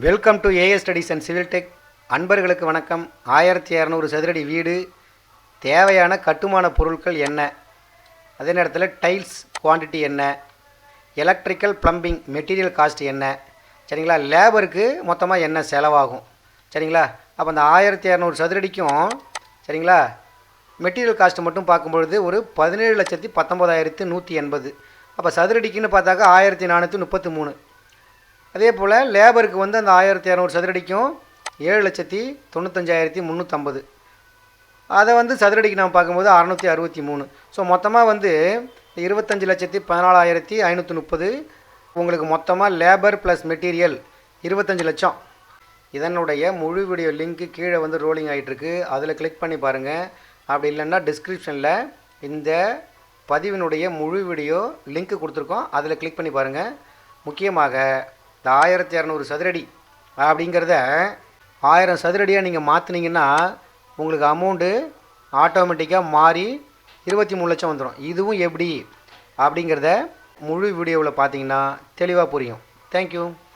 Welcome to AS studies and civil tech அன்பர்களுக்கு வணக்கம். ஆயிரத்தி இரநூறு சதுரடி வீடு. தேவையான கட்டுமான பொருட்கள் என்ன? அதே நேரத்தில் டைல்ஸ் குவாண்டிட்டி என்ன? எலக்ட்ரிக்கல் ப்ளம்பிங் மெட்டீரியல் காஸ்ட் என்ன? சரிங்களா? லேபருக்கு மொத்தமாக என்ன செலவாகும்? சரிங்களா? அப்போ அந்த ஆயிரத்தி இரநூறு சதுரடிக்கும் சரிங்களா? மெட்டீரியல் காஸ்ட் மட்டும் பார்க்கும்பொழுது ஒரு பதினேழு லட்சத்தி பத்தொம்போதாயிரத்து நூற்றி எண்பது. அப்போ சதுரடிக்குன்னு பார்த்தாக்கா ஆயிரத்தி நானூற்றி முப்பத்தி மூணு. அதே போல் லேபருக்கு வந்து அந்த ஆயிரத்தி இரநூறு சதுரடிக்கும் ஏழு லட்சத்தி தொண்ணூத்தஞ்சாயிரத்தி முந்நூற்றம்பது அதை வந்து சதுரடிக்கு நம்ம பார்க்கும்போது அறநூற்றி அறுபத்தி மூணு. ஸோ மொத்தமாக வந்து இருபத்தஞ்சி லட்சத்தி பதினாலாயிரத்தி ஐநூற்றி முப்பது. உங்களுக்கு மொத்தமாக லேபர் ப்ளஸ் மெட்டீரியல் இருபத்தஞ்சி லட்சம். இதனுடைய முழு வீடியோ லிங்க்கு கீழே வந்து ரோலிங் ஆகிட்டுருக்கு அதில் கிளிக் பண்ணி பாருங்கள் அப்படி இல்லைன்னா டிஸ்கிரிப்ஷனில் இந்த பதிவினுடைய முழு வீடியோ லிங்க்கு கொடுத்துருக்கோம். அதில் கிளிக் பண்ணி பாருங்கள் முக்கியமாக இந்த ஆயிரத்தி இரநூறு சதுரடி அப்படிங்கிறத ஆயிரம் சதுரடியாக நீங்கள் மாற்றுனீங்கன்னா உங்களுக்கு அமௌண்ட்டு ஆட்டோமேட்டிக்காக மாறி இருபத்தி மூணு லட்சம் வந்துடும் இதுவும் எப்படி அப்படிங்கிறத முழு வீடியோவில் பார்த்தீங்கன்னா தெளிவாக புரியும். தேங்க்யூ